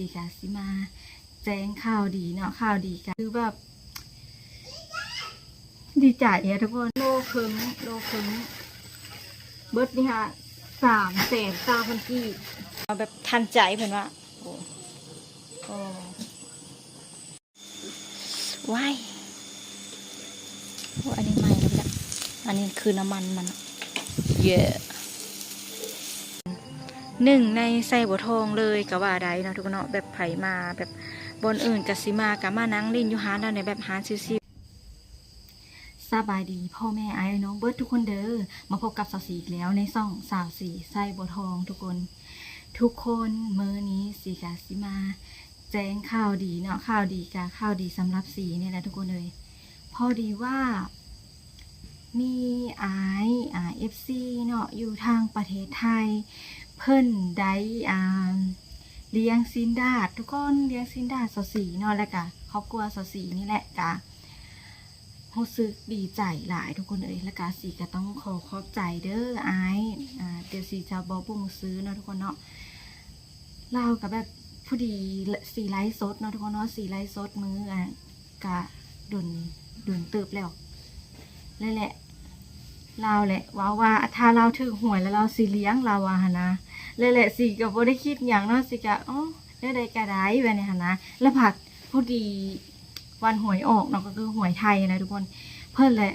สิกาสิมา แจ้งข่าวดีเนาะข่าวดีกันคือแบบ ดีใจอะทุกคนโลครึ่งโลครึ่งเบิร์ดนี่ค่ะสามแสนเก้าพันกีบเอาแบบทันใจเพื่อนว่าโอ้โอ้ว้ายโอ้อันนี้ใหม่แล้วจ้ะอันนี้คือน้ำมันมันเยอะ หนึ่งในไส้บัวทองเลยก็ว่าได้เนาะทุกคนเนาะแบบไผ่มาแบบบนอื่นกสิมากะมานั่งลินอยู่หาแล้วในแบบหานซิซิสบายดีพ่อแม่ไอ้น้องเบิร์ดทุกคนเด้อมาพบกับสาวสีอีกแล้วในซ่องสาวสีไส้บัวทองทุกคน ทุกคนเมื่อนี้สีกาสิมา แจ้งข่าวดีเนาะข่าวดีกะข่าวดีสำหรับสีเนี่ยแหละทุกคนเลยพอดีว่ามีไออ่าเอฟซีเนาะอยู่ทางประเทศไทย เพิ่นได้อ่าเลี้ยงซินดาดทุกคนเลี้ยงซินดาดสสีเนาะแล้วก็ครอบครัวสสีนี่แหละกะรู้สึกดีใจหลายทุกคนเอ้ยแล้วก็สีก็ต้องขอขอบใจเด้อไออ่าเดี๋ยวสีจะบอกปุ่มซื้อเนาะทุกคนเนาะเรากับแบบผู้ดีสีไลฟ์สดเนาะทุกคนเนาะสีไลฟ์สดมืออะกะดุนดุนเติบแล้วนั่นแหละ เราแหละว่าว่าถ้าเราถือหวยแล้วเราสิเลี้ยงเราอะหนะเลยแหละสิก็บ่ได้คิดอย่างเนาะสิก็อ๋อได้ใดก็ไดไว้เนี่ยหนะแล้วผัดพอดีวันหวยออกเนาะก็คือหวยไทยนะทุกคนเพิ่นแหละ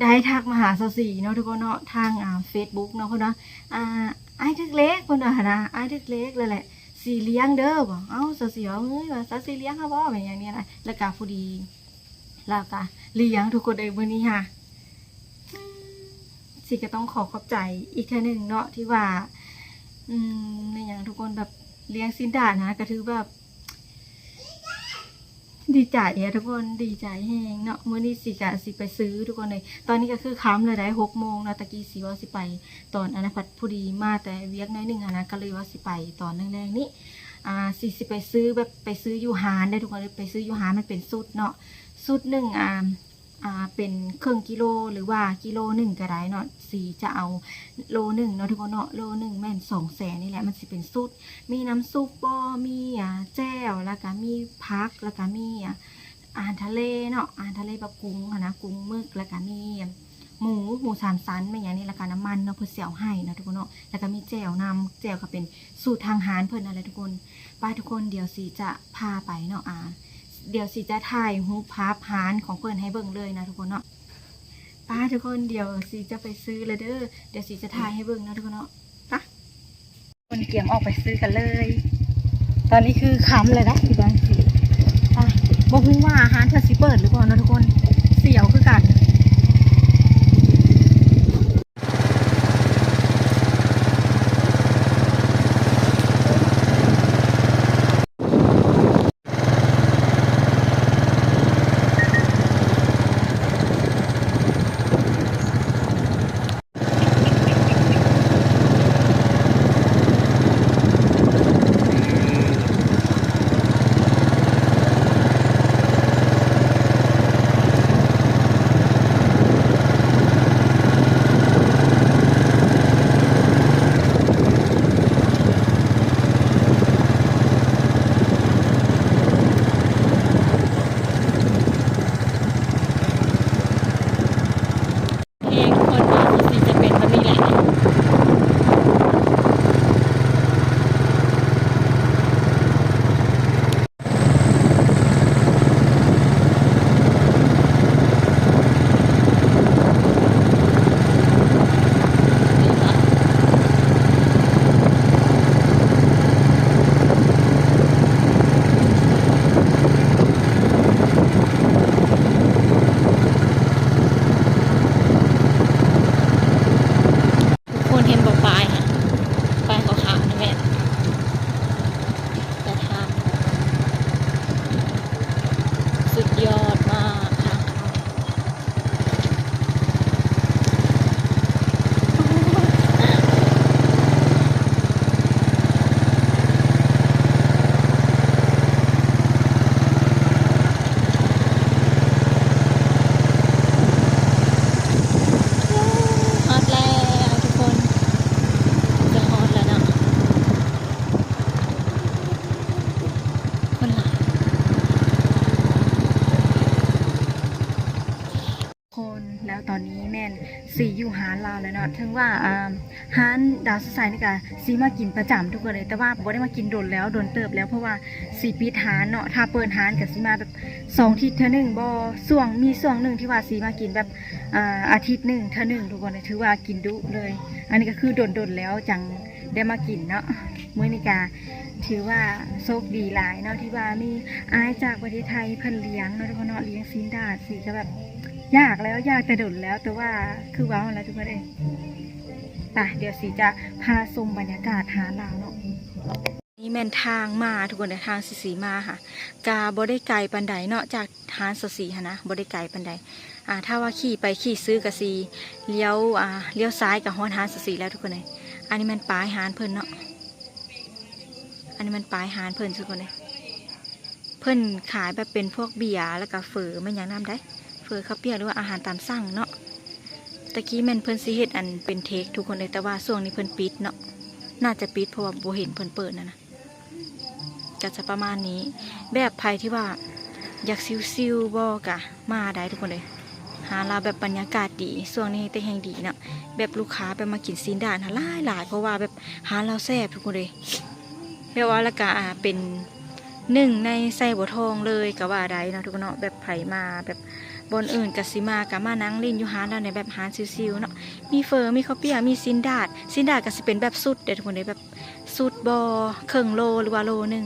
ได้ทักมาหาสสีเนาะทุกคนเนาะทางอ่า Facebook เนาะเพิ่นเนาะอ่าไอ้ทึกเล็กเพิ่นว่าหนนะไอ้ทึกเล็กเลยแหละสิเลี้ยงเด้อบ่เอ้าสาวสีว่าเอ้ยว่าสสีเลี้ยงค่ะบ่แบบอย่างเนี้ยนะแล้วก็พอดีแล้วก็เลี้ยงทุกคนเอ้ยมื้อนี้ค่ะ สิก็ต้องขอขอบใจอีกแค่หนึ่งเนาะที่ว่า อืมในอย่างทุกคนแบบเลี้ยงสินดานะก็ถือแบบ ดีใจอะทุกคนดีใจแฮงเนาะมื้อนี้สิกะสิไปซื้อทุกคนเลย ตอนนี้ก็คือค้ำเลยได้หกโมงนะตะกี้สิว่าสิไป ตอนอนาพัดผู้ดีมาแต่เวียกน้อยหนึ่งอะนะก็เลยว่าสิไปตอนแรกๆนี้อ่าสิสิไปซื้อแบบไปซื้อยูฮานได้ทุกคนเลยไปซื้อยูฮานมันเป็นสุดเนาะสุดหนึ่งอ่า อ่าเป็นเครึ่องกิโลหรือว่ากิโลหนึ่งก็ได้เนาะสีจะเอาโลหนึ่งเนาะทุกคนเนาะโลหนึ่งแม่นสองแสนนี่แหละมันสิเป็นซุปมีน้ำซุปบ่มีอ่าแจ่วแล้วก็มีพักแล้วก็มีอ่าอาหารทะเลเนาะอาหารทะเลแบบกุ้งอะนะกุ้งมึกแล้วก็มีหมูหมูสามชั้นไม่อย่างนี้แล้วก็น้ำมันเนาะเพื่อเสี่ยวให้เนาะทุกคนเนาะแล้วก็มีแจ่วนำแจ่วก็เป็นสูตรทางหารเพิ่อนอะไรทุกคนไป้าทุกคนเดี๋ยวสีจะพาไปเนาะอ่า เดี๋ยวสิจะถ่ายรูปภาพหารของเพื่อนให้เบิ่งเลยนะทุกคนเนาะป้าทุกคนเดี๋ยวสิจะไปซื้อเลยเด้อเดี๋ยวสิจะถ่ายให้เบิ่งนะทุกคนเนาะไปะคนเกียมออกไปซื้อกันเลย ตอนนี้คือค้ำเลยนะที่บางสีอะบอกรู้ว่าอาหารเธอสิเปิดหรือเปล่านะทุกคน สีอยู่หานลาวแล้วเนาะถึงว่าอ่านดาวสดใสนี่ก็สีมากินประจำทุกคนเลย แต่ว่าบ่ได้มากินโดนแล้วโดนเติบแล้วเพราะว่าสีปิดหานเนาะถ้าเปิดหานก็สิมาแบบสองอาทิตย์เท่านึงบ่ส่วงมีส่วงหนึ่งที่ว่าสีมากินแบบอาทิตย์หนึ่งเท่านึงทุกคนเลยถือว่ากินดุเลย อันนี้ก็คือโดนโดนๆแล้วจังได้มากินเนาะเมื้อนี้ก็ถือว่าโชคดีหลายเนาะที่ว่ามีอายจากประเทศไทยเพิ่นเลี้ยงเนาะทุกคนเนาะเลี้ยงซีนดาสีก็แบบ ยากแล้วยากแต่ดุนแล้วแต่ว่าคือว้าวแล้วทุกคนเองไปเดี๋ยวสีจะพาชมบรรยากาศหาลาวเนาะนี่แม่นทางมาทุกคนในทางสีสีมาค่ะกาบได้ไกลปันไดเนาะจากหานสสีค่ะนะบได้ไกลปันไดอ่าถ้าว่าขี่ไปขี่ซื้อกะสีเลี้ยวอ่าเลี้ยวซ้ายกับฮอนหานสสีแล้วทุกคนเลยอันนี้มันปลายหานเพิ่นเนาะอันนี้มันปลายหานเพิ่นทุกคนเลยเพิ่นขายแบบเป็นพวกเบียร์แล้วก็เฟอไม่ยังน้ำได้ เฟอข้าวเปียกหรือว่าอาหารตามสั่งเนาะตะกี้แม่นเพิ่นสิเฮ็ดอันเป็นเทคทุกคนเลยแต่ว่าช่วงนี้เพิ่นปิดเนาะน่าจะปิดเพราะว่าบ่เห็นเพิ่นเปิดนะนะก็จะประมาณนี้ แบบภัยที่ว่าอยากซิวๆบ่กะมาได้ทุกคนเลยหาเราแบบบรรยากาศดีช่วงนี้แต่แห่งดีเนาะแบบลูกค้าไปมากินซีนด่านหาหลายหลายเพราะว่าแบบหาเราแซ่บทุกคนเลยแบบว่าละกะอ่าเป็นหนึ่งในไส้บัวทองเลยก็ว่าได้เนาะทุกคนเนาะแบบไผมาแบบ บนอื่นกับสิมากับมานั่งลินอยู่หานเราในแบบหานซิวๆเนาะมีเฟอร์มีข้าวเปียมีซินดาดซินดาดก็สิเป็นแบบสุดเด็ดคนได้แบบสุดบอเคิงโลหรือว่าโลหนึ่ง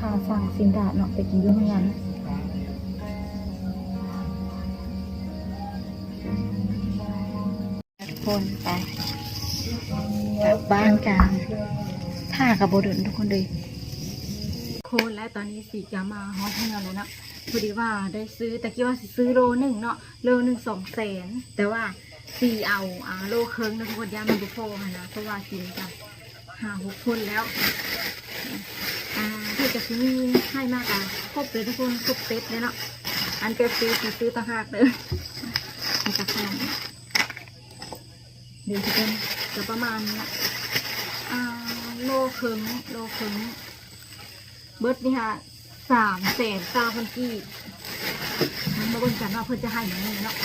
ทาสั่งซินดาเนาะไปกินอยู่ข้างนั้นทุกคนไปกลับบ้านกันท่ากับโบดุนทุกคนเลยโคนและตอนนี้สีจะมาฮอตเทลแล้วเนาะพอดีว่าได้ซื้อแต่คิดว่าสซื้อโลหนึ่งเนาะโลหนึ่งสองแสนแต่ว่าสีเอาอ่าโลเครึ่งนะทุกคนย่ามันบุโฟค่ะนะเพราะว่ากินกันห้าหกคนแล้ว จะซื้อให้มากอะครบเลยทุกคนครบเซ็ตเลยเนาะอันเปรียบซื้อซื้อต่างหากเลยมันจะขนาดเดี๋ยวทุกคนจะประมาณนี้อ่าโลครึ่งโลครึ่งเบิร์ดนี่ค่ะสามแสนเก้าพันกีบมาเบิ่งกันว่าเพื่อนจะให้อย่างนี้เนาะ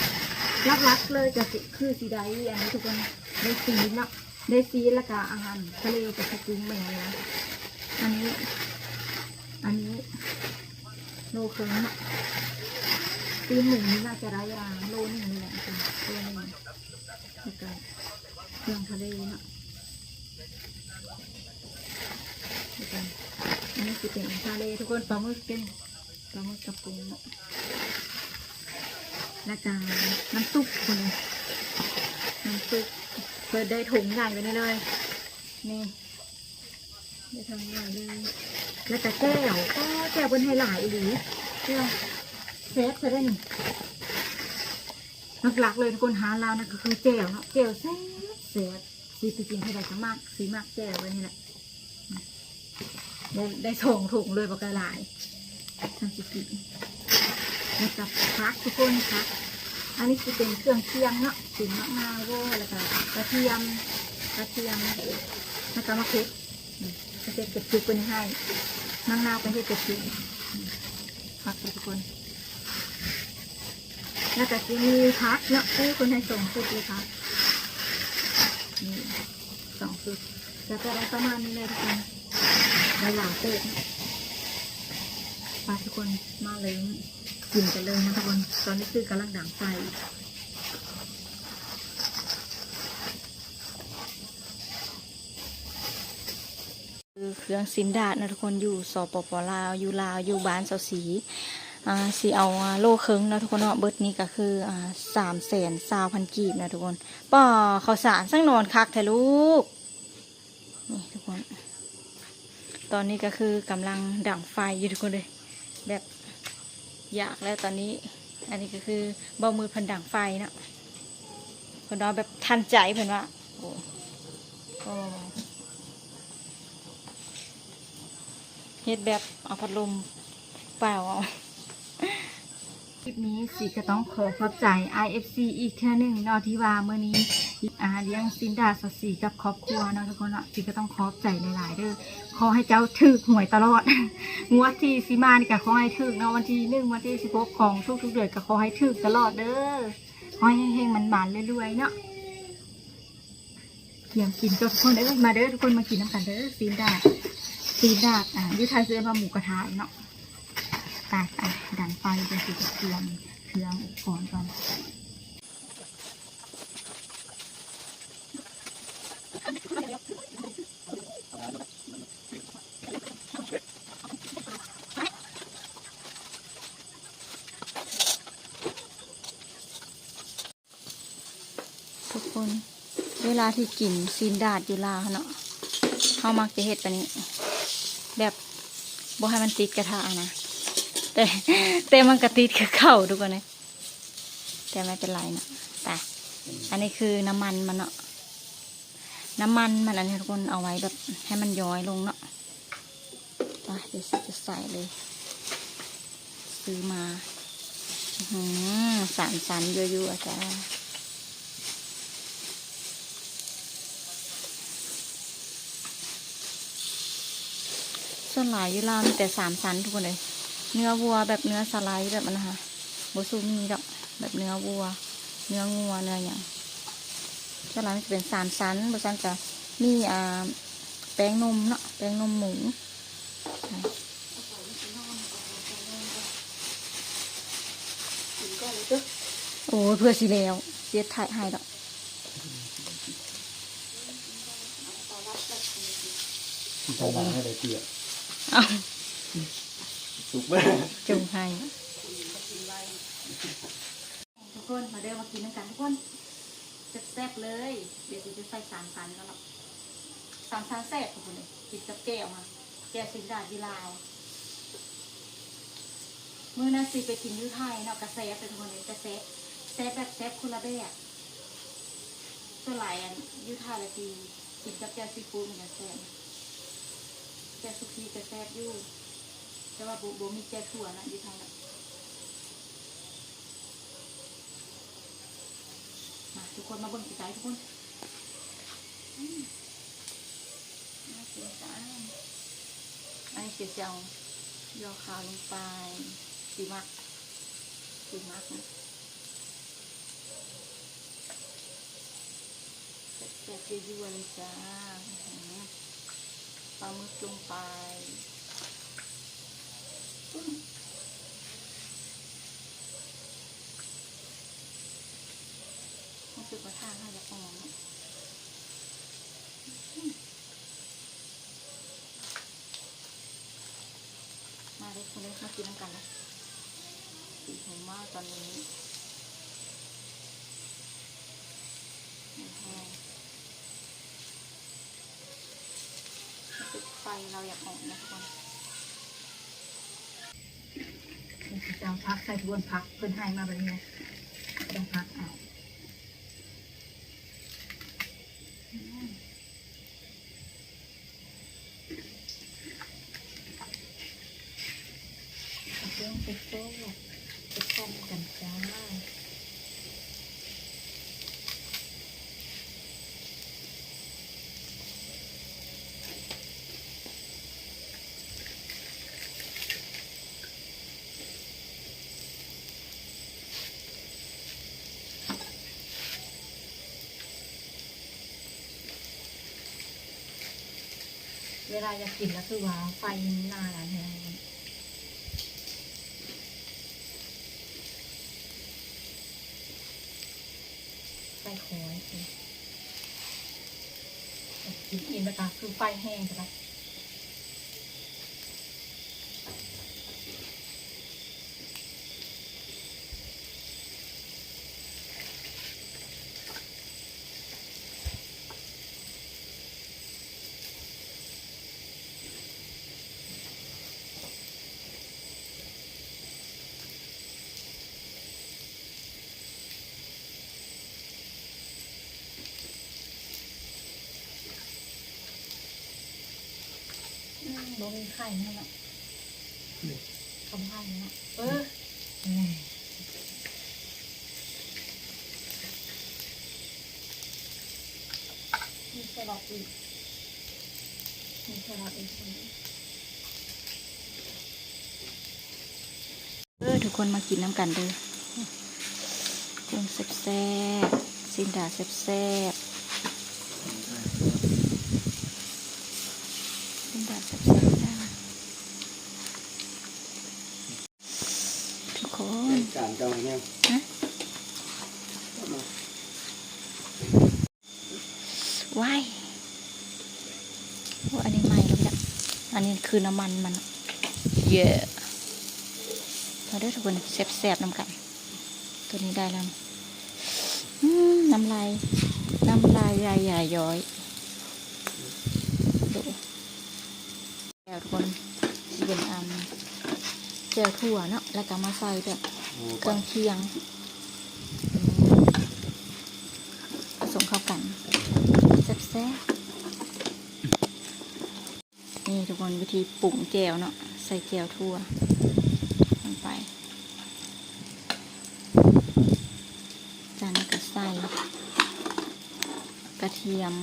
ลักๆเลยจะคือสีใดอันนี้ทุกคนได้ซีเนาะได้ซีแล้วก็อาหารทะเลจะสกุ้งแบบนี้นะอันนี้ โลครึ่งเนาะตีหนึ่งนี่น่าจะได้ยาโลหนึ่งนี่แหละคุณโลหนึ่งแล้วก็เครื่องทะเลเนาะแล้วก็อันนี้คือเป็นทะเลทุกคนปลาหมึกเป็นปลาหมึกกระปุงเนาะแล้วก็น้ำซุปคนเลยน้ำซุปเปิดได้ถุงใหญ่ไปเลยนี่ ได้ทำงานเลยแล้วแต่แก้วก็แก้วบนไฮหลายหรือแก้วเซฟจะได้หนี่งหลักๆเลยทุกคนหาเรานะก็คือแก้วเนาะแก้วเซฟเซฟสีไปกินเท่าไหร่ก็มากสีมากแก้วไว้นี่แหละได้ได้ส่งถุงเลยบอกกระหลายทำสิกินแล้วกับพักทุกคนพักอันนี้คือเป็นเครื่องเคียงเนาะสินมะนาวโว้แล้วก็กระเทียมกระเทียมแล้วก็มะเขือ เก็บเก็บพริกไว้ให้นางนาวไปให้เก็บพริกพักทุกคนแล้วก็จะมีพักเนาะเอ้ยคนให้ส่งสุดเลยพักนี่สองสุดแล้วก็ได้ประมาณนี้เลยทุกคนได้หลาเติมไปทุกคนมาเลยกินกันเลยนะทุกคนตอนนี้คือกำลังด่างไฟ เครื่องสินดาดนะทุกคนอยู่สปปลาวอยู่ลาวอยู่บ้านเสาสีอ่าสีเอาโลเครึ่งนะทุกคนเนาะเบิดนี้ก็คืออ่าสามแสนสาวพันกีบนะทุกคนป่อข้าวสารสั่งนอนคักแท้ลูกนี่ทุกคน ตอนนี้ก็คือกำลังดั่งไฟอยู่ทุกคนเลย แบบอยากแล้วตอนนี้ อันนี้ก็คือเบามือพันดั่งไฟนะเพิ่นว่าแบบทันใจเพิ่นว่าโอ้ เฮ็ดแบบเอาพัดลมเปล่าเอาคลิปนี้สิก็ต้องขอขอบใจ IFC อีกเท่านึงนาที่ว่าเมื่อนี้อาเลี้ยงซินดาสสีกับครอบครัวนะทุกคนเนาะสิก็ต้องขอบใจหลายๆเด้อขอให้เจ้าถึกหวยตลอด งวดที่สิมานี่ก็ขอให้ถึกเนาะวันที่หนึ่งวันที่สิบหกของทุกๆเดือนก็ขอให้ถึกตลอดเด้อขอให้เฮงๆมันบานๆรวยๆเนาะเตรียมกินทุกคนเอ้ยมาเด้อทุกคนมากินน้ำกันเด้อซีนดา ซีนดาดอ่าอยุทธาเสื้อมาหมูกระทะเนาะตายอะดันไฟจะสิจะเตรียมเครื่องอุปกรณ์ก่อนทุกคน เวลาที่กินซีนดาดอยู่ลาวเนาะเขามักจะเฮ็ดแบบนี้ แบบบ่ให้มันติดกระทะนะแต่แต่มันกระติดคือเข่าทุกคนเลยแต่ไม่เป็นไรนะแต่อันนี้คือน้ำมันมันเนาะน้ำมันมันอันนี้ทุกคนเอาไว้แบบให้มันย้อยลงเนาะไปเดี๋ยวจะใส่เลย ซื้อมาหือสามสันเยอะๆจ้า ส่วนหลายอยูราวมีแต่สามชั้นทุกคนเลย เนื้อวัวแบบเนื้อสไลด์แบบนั้นนะคะโบซูมีดอกแบบเนื้อวัว เนื้องัวเนื้ออย่างส่วนหลายมันจะเป็นสามชั้นโบซันจะมีอ่าแป้งนมเนาะแป้งนมหมูโอ้เพื่อสิแล้วเสียถ่ายให้ดอกใส่บาให้ได้เตี้ย เอาสุกไหมจงให้ทุกคนมาเดินมากินน้ำกันทุกคนแซ่บๆเลย เดี๋ยวจะใส่สามชั้นแล้วเนาะสามชั้นแซ่บทุกคนเลยกินกับแก้วมาแก้วสินดาดีลาวมื่อนั้นสิไปกินยูไทยเนาะกระแซบเป็นทุกคนเลยกระแซบแซบแบบแซบคนละแบบส่วหลายอันยูไทยละทีกินกับแก้วซีฟู้ดมันจะแซ่บ แก้วสุกี้จะแซ่บอยู่ แต่ว่าโบโบมีแจถั่วนะอยู่ทางนั้นมาทุกคนมาเบิ่งสิใจทุกคนมน่ากินจังอันนี้เสียเจียวยอขาวลงไปสีมักสีมักนะแซ่บๆยั่วเลยจ้าอื้อหือ ปลาหมึกลงไปรู้สึกว่าทางน่าจะอ่อนมมาเลยคุณเลยมากินน้ำกันนะสีผมมากตอนนี้โอ้โหรู้สึกไฟ เราอยากออกนะทุกคนจะพักใส่ทุกคนพักเพื่อนให้มาแบบนี้จะพักอาเอาเครื่องไปโซ่ไปต้มกันจ้า เวลาจะกินแล้วคือว่าไฟมันนานแล้วไฟคอยกินกินไปตาคือไฟแห้งใช่ปะ โบมีไข่นั่นแหละทำไข่นั่นแหละเออมีแครอทอีกมีแครอทอีกเออทุกคนมากินน้ำกันเด้อกุ้งแซ่บๆซินดาแซ่บๆ เป็นแบบแซ่บๆจ้าทุกคน การ เจ้าเนี่ยฮะว้ายโอ้อันนี้ใหม่แล้วจ้ะอันนี้คือน้ำมันมัน เยอะมาด้วยทุกคนแซ่บๆน้ำกันตัวนี้ได้แล้วอืมน้ำลายน้ำลายใหญ่ๆย้อยดูแก้วทุกคนที่เป็นอันแก้วถั่วเนาะแล้วก็มาใส่แบบ เครื่องเคียงผสมเข้ากันแซ่บๆนี่ทุกคนวิธีปรุงแก้วเนาะใส่แก้วถั่วลงไปจากนั้นก็ใส่กระเทียม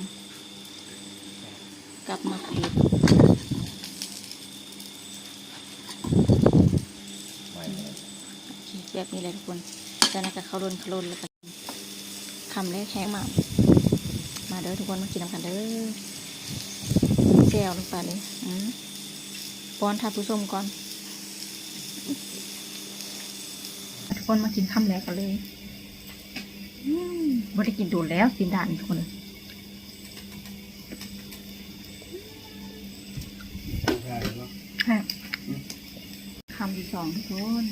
กับมะเขือ แบบนี้เลยทุกคนจากนั้นก็เข้าร่นเข้าร่นแล้วก็คำแรกแห้งมากมาเด้อทุกคนมากินน้ำกันเด้อแจวลงไปเลยอืมป้อนทานผู้ชมก่อน ทุกคนมากินคำแรกกันเลยอืมบ่ได้กินโดนแล้วสินดานทุกคนเลยใช่เนาะค่ะคำที่สองทุกคน